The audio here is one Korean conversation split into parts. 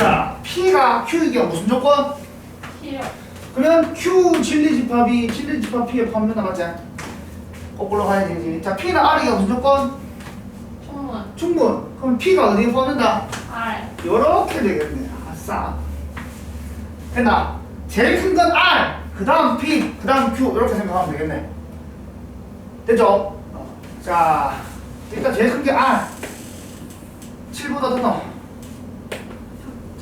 자, P가 Q이겨 무슨 조건? 필요. 그러면 Q 진리집합이 진리집합 P에 포함된다 맞지? 거꾸로 가야 되지. 자, P는 R이겨 무슨 조건? 충분. 충분. 그럼 P가 어디에 포함된다? R. 요렇게 되겠네. 아싸. 됐나? 제일 큰 건 R, 그 다음 P, 그 다음 Q 이렇게 생각하면 되겠네. 됐죠? 어. 자, 일단 제일 큰 게 R. 7보다 더 넣어.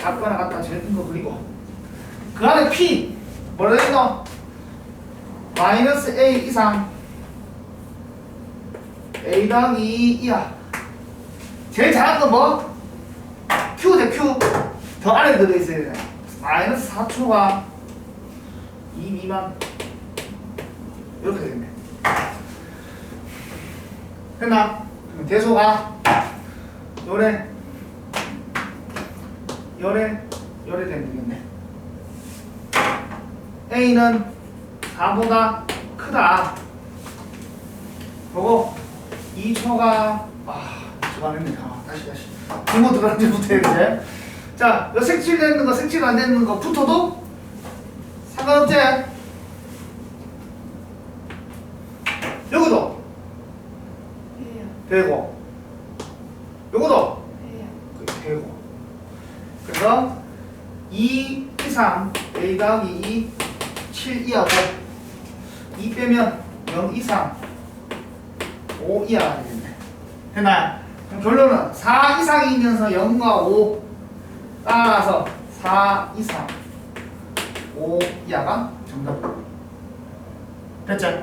작거나 같다 제일 큰 거 그리고 그 안에 P 뭐라 했노? 마이너스 A 이상 A 더하기 2야. 제일 작은 건 뭐? Q 대 Q 더 안에 들어있어야 돼 마이너스 4초가 2 미만 이렇게 되겠네 됐나? 대소가 요래 요래 요래 되면 되겠네 A는 4보다 크다 그리고 2초가 아 했네 아, 다시 다시 부모 들어간지부터 해야 자, 요 색칠되는 거, 색칠 안 되는 거 붙어도 상관없지? 요거도 해요. 되고, 요거도. 되고. 그래서 2 이상 A 더하기 2, 7 이하고 2 빼면 0 이상 5 이하가 되겠네. 됐나요? 그럼 결론은 4 이상이면서 0과 5 따라서 4 이상 5 이하가 정답. 됐죠?